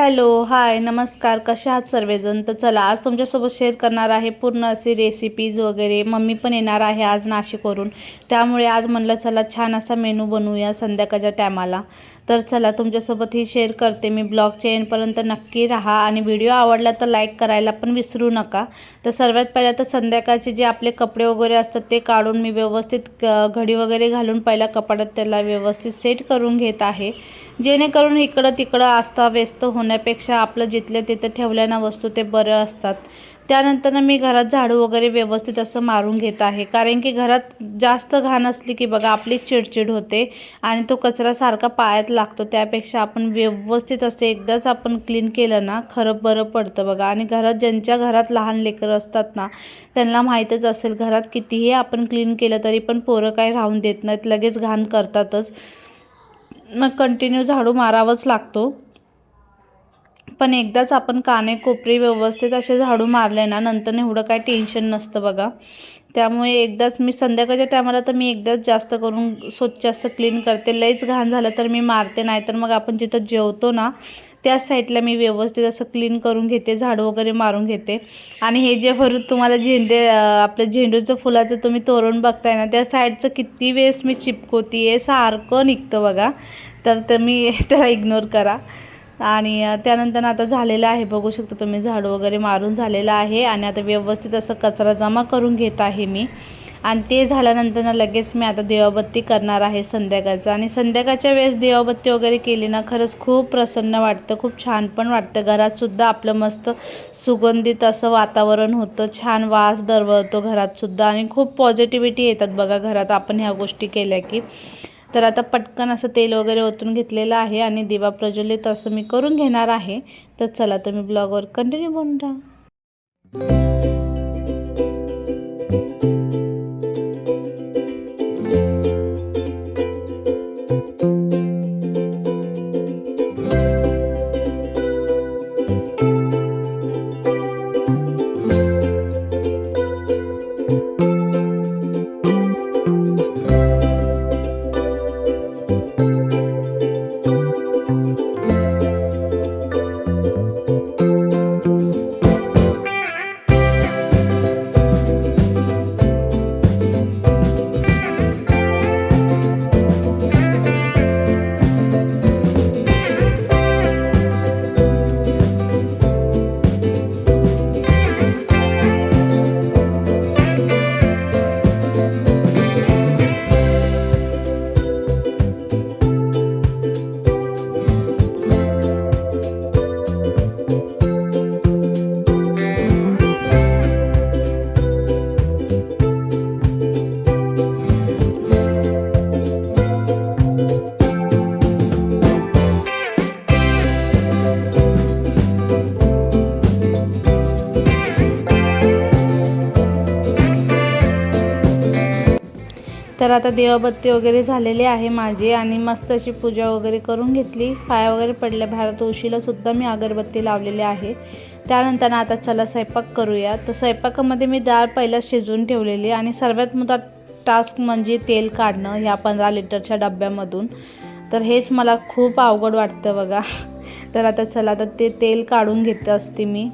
Hello hi नमस्कार. कशा आहात सर्वजण? तर चला आज तुमच्यासोबत शेअर करणार आहे पूर्ण अशी रेसिपीज वगैरे. मम्मी पण येणार आहे आज नाशिकवरून. त्यामुळे आज म्हणलं चला छान असा मेनू बनवूया संध्याकाळच्या टायमाला तर चला तुमच्यासोबत ही शेअर करते मी ब्लॉगच्या एंडपर्यंत नक्की राहा आणि व्हिडिओ आवडला तर लाईक करायला पण विसरू नका. तर सर्वात पहिला तर संध्याकाळचे जे आपले कपडे वगैरे असतात ते काढून मी व्यवस्थित क- घडी वगैरे घालून पहिल्या कपाटात त्याला व्यवस्थित सेट करून घेत आहे. जेणेकरून इकडं तिकडं आस्था व्यस्त होण्यापेक्षा आपलं जिथल्या तिथं ठेवल्यानं वस्तू ते बरं असतात. त्यानंतर मी घरात झाडू वगैरे व्यवस्थित असं मारून घेत आहे. कारण की घरात जास्त घाण असली की बघा आपली चिडचिड होते आणि तो कचरा सारखा पायात लागतो. त्यापेक्षा आपण व्यवस्थित असं एकदाच आपण क्लीन केलं ना खरं बरं पडतं बघा. आणि घरात ज्यांच्या घरात लहान लेकरं असतात ना त्यांना माहीतच असेल घरात कितीही आपण क्लीन केलं तरी पण पोरं काही राहून देत नाहीत. लगेच घाण करतातच. मग कंटिन्यू झाडू मारावाच लागतो. पण एकदाच आपण काने कोपरे व्यवस्थित असे झाडू मारले ना नंतर एवढं काय टेन्शन नसतं बघा. त्यामुळे एकदाच मी संध्याकाळच्या टायमाला तर मी एकदाच जास्त करून स्वच्छ जास्त क्लीन करते. लईच घाण झालं तर मी मारते नाही तर मग आपण जिथं जेवतो ना त्याच साईडला मी व्यवस्थित असं क्लीन करून घेते झाडू वगैरे मारून घेते. आणि हे जे भरून तुम्हाला झेंडे आपलं झेंडूचं फुलाचं तुम्ही तोरण बघताय ना त्या साईडचं किती वेळेस मी चिपकोती आहे सारखं निघतं बघा. तर ते मी त्याला इग्नोर करा. आणि त्यानंतर आता झालेलं आहे. बघू शकता तुम्ही झाड वगैरे मारून झालेलं आहे आणि आता व्यवस्थित असं कचरा जमा करून घेत आहे मी. आणि ते झाल्यानंतर ना लगेच मी आता देवाबत्ती करणार आहे संध्याकाळचं. आणि संध्याकाळच्या वेळेस देवाबत्ती वगैरे केली ना खरंच खूप प्रसन्न वाटतं खूप छान पण वाटतं. घरातसुद्धा आपलं मस्त सुगंधित असं वातावरण होतं छान वास दरवळतो घरातसुद्धा आणि खूप पॉझिटिव्हिटी येतात बघा घरात आपण ह्या गोष्टी केल्या की. तर आता पटकन असं तेल वगैरे ओतून घेतलेलं आहे आणि दिवा प्रज्वलित असं मी करून घेणार आहे. तर चला तुम्ही ब्लॉगवर कंटिन्यू बनून राहा. तर आता देवाबत्ती वगैरे झालेली आहे माझी आणि मस्त अशी पूजा वगैरे करून घेतली. पाया वगैरे पडल्या बाहेर तुळशीला सुद्धा मी अगरबत्ती लावलेली आहे. त्यानंतर आता चला स्वयंपाक करूया. तर स्वयंपाकामध्ये मी डाळ पहिला शिजवून ठेवलेली आणि सर्वात मोठा टास्क म्हणजे तेल काढणं ह्या पंधरा लिटरच्या डब्यामधून. तर हेच मला खूप अवघड वाटतं बघा. तर आता चला आता ते तेल काढून घेत असते मी.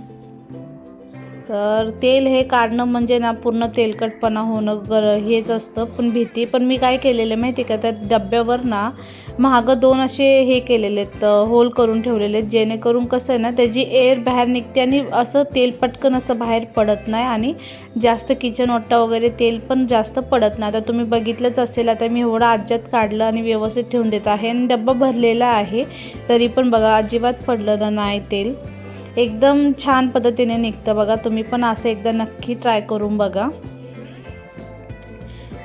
तर तेल हे काढणं म्हणजे ना पूर्ण तेलकटपणा होणं गर हेच असतं. पण भीती पण मी काय केलेलं आहे माहिती आहे का? त्या डब्यावर ना महागं दोन असे हे केलेले आहेत होल करून ठेवलेले आहेत जेणेकरून कसं आहे ना त्याची एअर बाहेर निघते आणि असं तेल पटकन असं बाहेर पडत नाही आणि जास्त किचन ओट्टा वगैरे तेल पण जास्त पडत नाही. आता तुम्ही बघितलंच असेल आता मी एवढं आज्यात काढलं आणि व्यवस्थित ठेवून देत आहे आणि डब्बा भरलेला आहे तरी पण बघा अजिबात पडलं नाही तेल. एकदम छान पद्धतीने निघतं बघा. तुम्ही पण असं एकदा नक्की ट्राय करून बघा.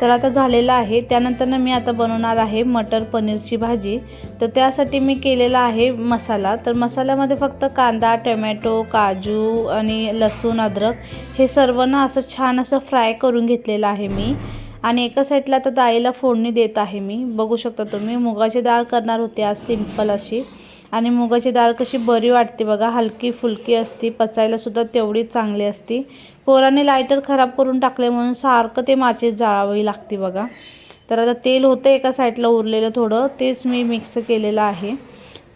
तर आता झालेलं आहे. त्यानंतरनं मी आता बनवणार आहे मटर पनीरची भाजी. तर त्यासाठी मी केलेला आहे मसाला. तर मसाल्यामध्ये फक्त कांदा टोमॅटो काजू आणि लसूण अद्रक हे सर्व ना असं छान असं फ्राय करून घेतलेलं आहे मी. आणि एका साईडला आता डाळीला फोडणी देत आहे मी. बघू शकता तुम्ही. मुगाची डाळ करणार होते आज सिंपल अशी. आणि मुगाची डाळ कशी बरी वाटते बघा. हलकी फुलकी असती पचायलासुद्धा तेवढी चांगली असती. पोराने लायटर खराब करून टाकले म्हणून सारखं ते माचीस जाळावी लागते बघा. तर आता तेल होतं एका साईडला उरलेलं थोडं तेच मी मिक्स केलेलं आहे.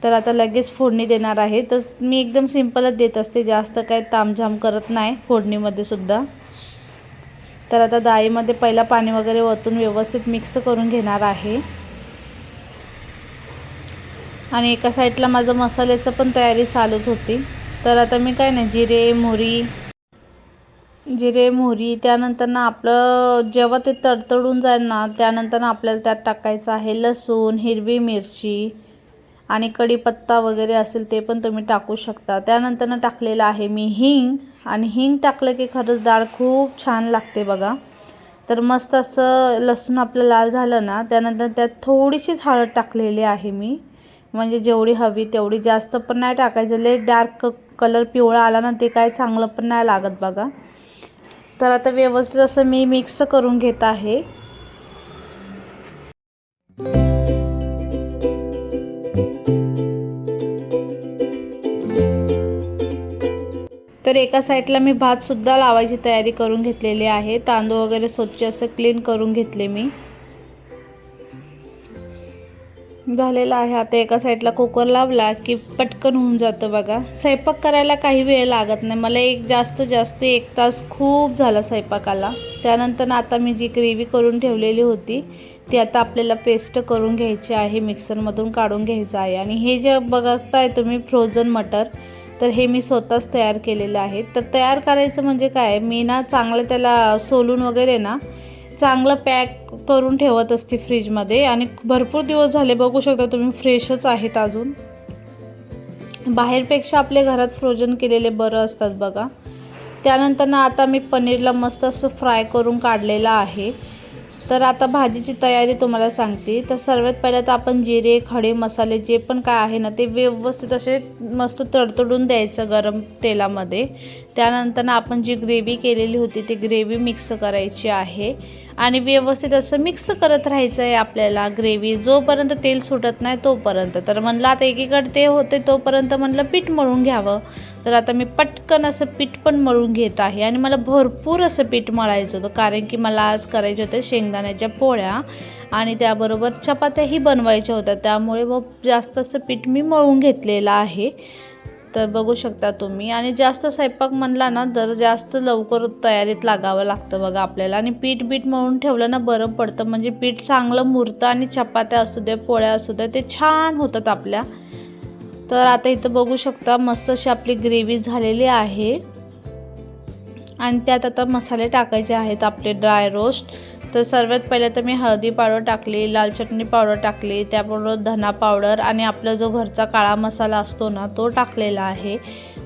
तर आता लगेच फोडणी देणार आहे. तर मी एकदम सिंपलच देत असते जास्त काय तामझाम करत नाही फोडणीमध्ये सुद्धा. तर आता डाळीमध्ये पहिला पाणी वगैरे ओतून व्यवस्थित मिक्स करून घेणार आहे. आणि एका साईडला माझं मसाल्याचं पण तयारी चालूच होती. तर आता मी काय नाही जिरे मोहरी जिरे मोहरी त्यानंतर ना आपलं जेव्हा ते तडतडून जाईल ना त्यानंतर ना आपल्याला त्यात टाकायचं आहे लसूण हिरवी मिरची आणि कढीपत्ता वगैरे असेल ते पण तुम्ही टाकू शकता. त्यानंतर ना टाकलेलं आहे मी हिंग आणि हिंग टाकलं की खरंच डाळ खूप छान लागते बघा. तर मस्त असं लसूण आपलं लाल झालं ना त्यानंतर त्यात थोडीशीच हळद टाकलेली आहे मी. म्हणजे जेवढी हवी तेवढी जास्त पण नाही टाकायचं. लय डार्क कलर पिवळा आला ना ते काय चांगलं पण नाही लागत बघा. तर आता व्यवस्थित असं मी मिक्स करून घेत आहे. तर एका साईडला मी भातसुद्धा लावायची तयारी करून घेतलेली आहे. तांदूळ वगैरे स्वच्छ असं क्लीन करून घेतले मी. झालेला आहे. आता एका साईडला कुकर लावला की पटकन होऊन जातं बघा. स्वयंपाक करायला काही वेळ लागत नाही. मला एक जास्त जास्त एक तास खूप झाला स्वयंपाकाला. त्यानंतर आता मी जी ग्रेव्ही करून ठेवलेली होती ती आता आपल्याला पेस्ट करून घ्यायची आहे. मिक्सरमधून काढून घ्यायचं आहे. आणि हे जे बघताय तुम्ही फ्रोझन मटर तर हे मी स्वतःच तयार केलेलं आहे. तर तयार करायचं म्हणजे काय? मी ना चांगलं त्याला सोलून वगैरे ना चांगलं पॅक करून ठेवत असते फ्रीजमध्ये. आणि भरपूर दिवस झाले बघू शकता तुम्ही फ्रेशच आहेत अजून. बाहेरपेक्षा आपल्या घरात फ्रोजन केलेले बरं असतात बघा. त्यानंतर ना आता मी पनीरला मस्त असं फ्राय करून काढलेलं आहे. तर आता भाजीची तयारी तुम्हाला सांगते. तर सर्वात पहिल्या तर आपण जिरे खडे मसाले जे पण काय आहे ना ते व्यवस्थित असे मस्त तडतडून द्यायचं गरम तेलामध्ये. त्यानंतर ना आपण जी ग्रेव्ही केलेली होती ती ग्रेव्ही मिक्स करायची आहे. आणि व्यवस्थित असं मिक्स करत राहायचं आहे आपल्याला ग्रेव्ही. जोपर्यंत तेल सुटत नाही तोपर्यंत. तर म्हणलं आता एकीकडे ते होते तोपर्यंत म्हणलं पीठ मळून घ्यावं. तर आता मी पटकन असं पीठ पण मळून घेत आहे आणि मला भरपूर असं पीठ मळायचं होतं कारण की मला आज करायचे होते शेंगदाण्याच्या पोळ्या आणि त्याबरोबर चपात्याही बनवायच्या होत्या. त्यामुळे मग जास्त असं पीठ मी मळून घेतलेलं आहे. तर बघू शकता तुम्ही. आणि जास्त स्वयंपाक म्हणला ना तर जास्त लवकर तयारीत लागावं लागतं बघा आपल्याला. आणि पीठ बीठ मळून ठेवलं ना बरं पडतं. म्हणजे पीठ चांगलं मुरतं आणि चपात्या असू द्या पोळ्या असू द्या ते छान होतात आपल्या. तर आता इथं बघू शकता मस्त अशी आपली ग्रेव्ही झालेली आहे. आणि त्यात आता मसाले टाकायचे आहेत आपले ड्राय रोस्ट. तर सर्वात पहिले तर मी हळदी पावडर टाकली लाल चटणी पावडर टाकली त्याबरोबर धना पावडर आणि आपला जो घरचा काळा मसाला असतो ना तो टाकलेला आहे.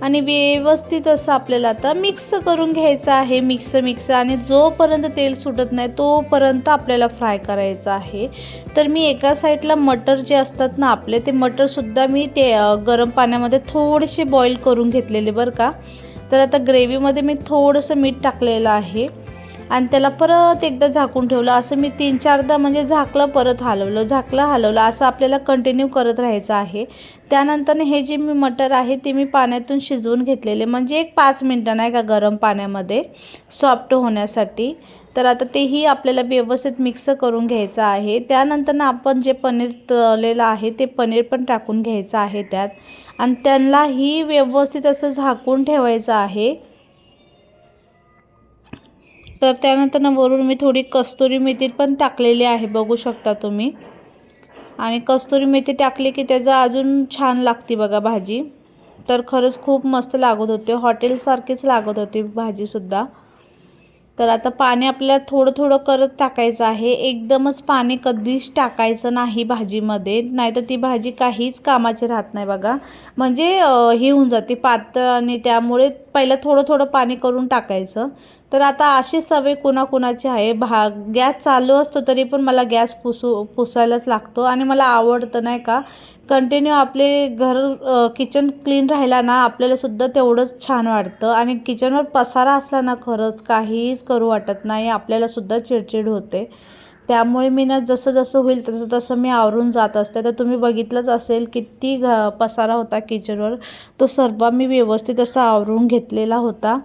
आणि व्यवस्थित असं आपल्याला आता मिक्स करून घ्यायचं आहे मिक्स मिक्स आणि जोपर्यंत तेल सुटत नाही तोपर्यंत आपल्याला फ्राय करायचं आहे. तर मी एका साईडला मटर जे असतात ना आपले ते मटरसुद्धा मी ते गरम पाण्यामध्ये थोडेसे बॉईल करून घेतलेले बरं का. तर आता ग्रेव्हीमध्ये मी थोडंसं मीठ टाकलेलं आहे. आणि त्याला परत एकदा झाकून ठेवलं. असं मी तीन चारदा म्हणजे झाकलं परत हलवलं. झाकलं हलवलं. असं आपल्याला कंटिन्यू करत राहायचं आहे. त्यानंतर हे जे मी मटर आहे ते मी पाण्यातून शिजवून घेतलेले. म्हणजे एक पाच मिनटं नाही का गरम पाण्यामध्ये सॉफ्ट होण्यासाठी. तर आता तेही आपल्याला व्यवस्थित मिक्स करून घ्यायचं आहे. त्यानंतर ना आपण जे पनीर तळलेलं आहे ते पनीर पण टाकून घ्यायचं आहे त्यात. आणि त्यांनाही व्यवस्थित असं झाकून ठेवायचं आहे. तर त्यानंतर ना वरून मी थोडी कस्तुरी मेथी पण टाकलेली आहे बघू शकता तुम्ही. आणि कस्तुरी मेथी टाकली की त्याचं अजून छान लागते बघा भाजी. तर खरंच खूप मस्त लागत होते हॉटेलसारखीच लागत होती भाजीसुद्धा तर आता पाणी आपल्याला थोडं थोडं करत टाकायचं आहे. एकदमच पाणी कधीच टाकायचं नाही भाजीमध्ये नाहीतर ती भाजी काहीच कामाची राहत नाही बघा. म्हणजे हे होऊन जाते पातळ आणि त्यामुळे पहिलं थोडं थोडं पाणी करून टाकायचं. तर आता अशी सवय कुणाकुणाची आहे भा गॅस चालू असतो तरी पण मला गॅस पुसू पुसायलाच लागतो आणि मला आवडतं नाही का कंटिन्यू आपले घर किचन क्लीन राहिला ना आपल्यालासुद्धा तेवढंच छान वाटतं. आणि किचनवर पसारा असला ना खरंच काहीच करू वाटत नाही आपल्यालासुद्धा चिडचिड होते. त्यामुळे मी ना जसं जसं होईल तसं तसं मी आवरून जात असते. तर तुम्ही बघितलंच असेल किती घ पसारा होता किचनवर. तो सर्व मी व्यवस्थित असा आवरून घेतलेला होता.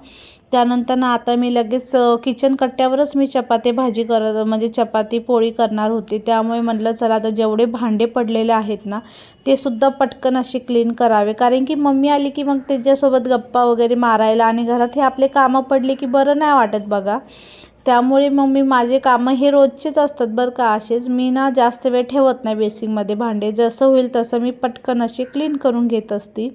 त्यानंतर ना आता मी लगेच किचन कट्ट्यावरच मी चपाती भाजी करत म्हणजे चपाती पोळी करणार होती. त्यामुळे म्हटलं चला आता जेवढे भांडे पडलेले आहेत ना ते सुद्धा पटकन असे क्लीन करावे. कारण की मम्मी आली की मग त्याच्यासोबत गप्पा वगैरे मारायला आणि घरात हे आपले कामं पडले की बरं नाही वाटत बघा. त्यामुळे मग मी माझे कामं हे रोजचेच असतात बरं का. असेच मी ना जास्त वेळ ठेवत नाही बेसिंगमध्ये भांडे. जसं होईल तसं मी पटकन असे क्लीन करून घेत असते.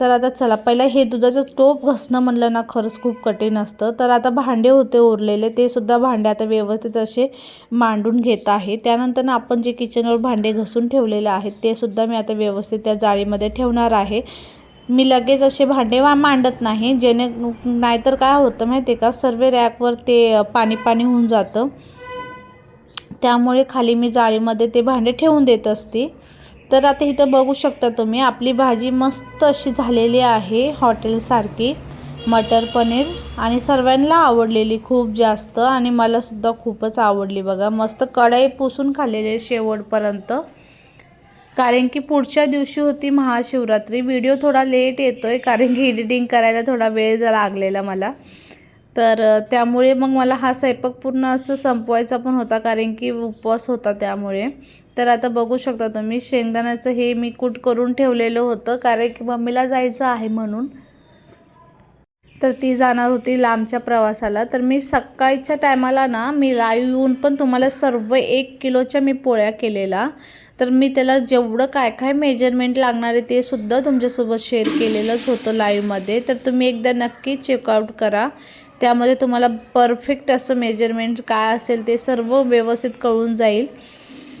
तर आता चला पहिला हे दुधाचं टोप घसणं म्हणलं ना खरंच खूप कठीण असतं. तर आता भांडे होते उरलेले ते सुद्धा भांडे आता व्यवस्थित असे मांडून घेत आहे. त्यानंतर ना आपण जे किचनवर भांडे घसून ठेवलेले आहेत ते सुद्धा मी आता व्यवस्थित त्या जाळीमध्ये ठेवणार आहे. मी लगेच असे भांडे वा मांडत नाही. जेणे नाहीतर काय होतं माहिती आहे का? सर्व रॅकवर ते पाणी पाणी होऊन जातं. त्यामुळे खाली मी जाळीमध्ये ते भांडे ठेवून देत असते. तर आता इथं बघू शकता तुम्ही आपली भाजी मस्त अशी झालेली आहे हॉटेलसारखी. मटर पनीर आणि सर्वांना आवडलेली खूप जास्त आणि मलासुद्धा खूपच आवडली बघा. मस्त कढई पुसून खाल्लेली शेवटपर्यंत. कारण की पुढच्या दिवशी होती महाशिवरात्री. व्हिडिओ थोडा लेट येतो आहे कारण की एडिटिंग करायला थोडा वेळ जरा लागलेला मला. तर त्यामुळे मग मला हा स्वयंपाक पूर्ण असं संपवायचा पण होता कारण की उपवास होता त्यामुळे. तर आता बघू शकता तुम्ही शेंगदाण्याचं हे मी कूट करून ठेवलेलं होतं कारण की मम्मीला जायचं आहे म्हणून. तर ती जाणार होती लांबच्या प्रवासाला. तर मी सकाळच्या टायमाला ना मी लाईव्ह येऊन पण तुम्हाला सर्व एक किलोच्या मी पोळ्या केलेला तर मी त्याला जेवढं काय काय मेजरमेंट लागणार आहे ते सुद्धा तुमच्यासोबत शेअर केलेलंच होतं लाईव्हमध्ये तर तुम्ही एकदा नक्की चेकआउट करा. त्यामध्ये तुम्हाला परफेक्ट असं मेजरमेंट काय असेल ते सर्व व्यवस्थित कळून जाईल.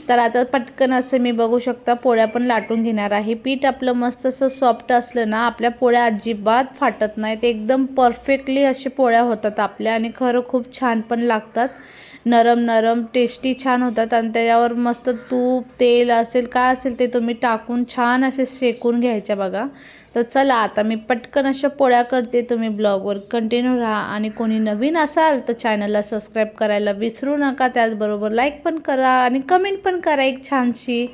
तर आता पटकन असं मी बघू शकता पोळ्या पण लाटून घेणार आहे. पीठ आपलं मस्त असं सॉफ्ट असलं ना आपल्या पोळ्या अजिबात फाटत नाहीत. एकदम परफेक्टली असे पोळ्या होतात आपल्या आणि खरं खूप छान पण लागतात. नरम नरम टेस्टी छान होतात आणि त्याच्यावर मस्त तूप तेल असेल काय असेल ते तुम्ही टाकून छान असे शेकून घ्यायच्या बघा. तर चला आता मी पटकन अशा पोळ्या करते तुम्ही ब्लॉगवर. कंटिन्यू राहा आणि कोणी नवीन असाल तर चॅनलला सबस्क्राईब करायला विसरू नका. त्याचबरोबर लाईक पण करा आणि कमेंट पण करा एक छानशी.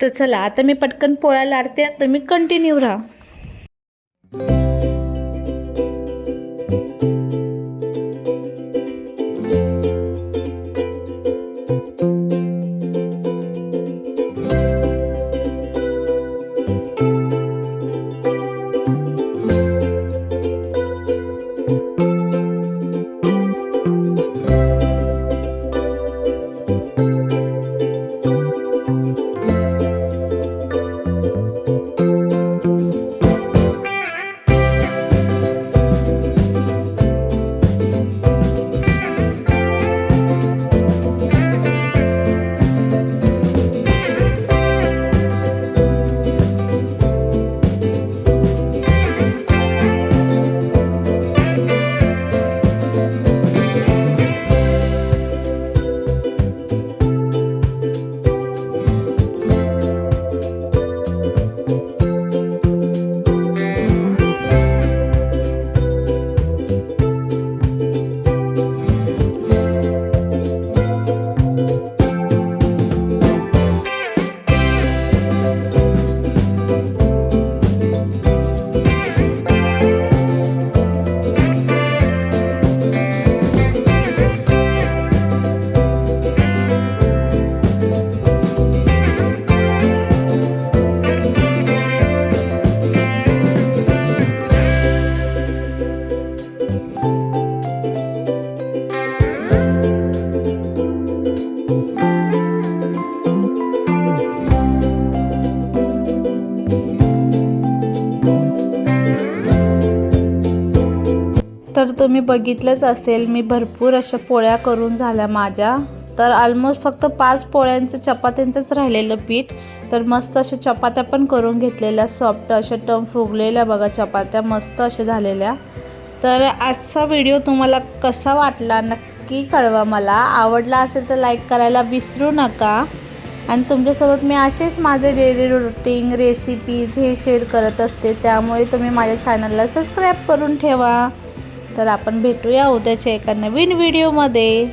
तर चला आता मी पटकन पोळ्या लाडते तुम्ही कंटिन्यू राहा. तर तुम्ही बघितलंच असेल मी भरपूर अशा पोळ्या करून झाल्या माझ्या. तर ऑलमोस्ट फक्त पाच पोळ्यांचं चपात्यांचंच राहिलेलं पीठ. तर मस्त अशा चपात्या पण करून घेतलेल्या सॉफ्ट अशा टम फुगलेल्या बघा चपात्या मस्त अशा झालेल्या. तर आजचा व्हिडिओ तुम्हाला कसा वाटला नक्की कळवा मला. आवडला असेल तर लाईक करायला विसरू नका. आणि तुमच्यासोबत मी असेच माझे डेली रुटीन रेसिपीज हे शेअर करत असते. त्यामुळे तुम्ही माझ्या चॅनलला सबस्क्राईब करून ठेवा. तर आपण भेटूया उद्याच्या एका नवीन व्हिडिओमध्ये.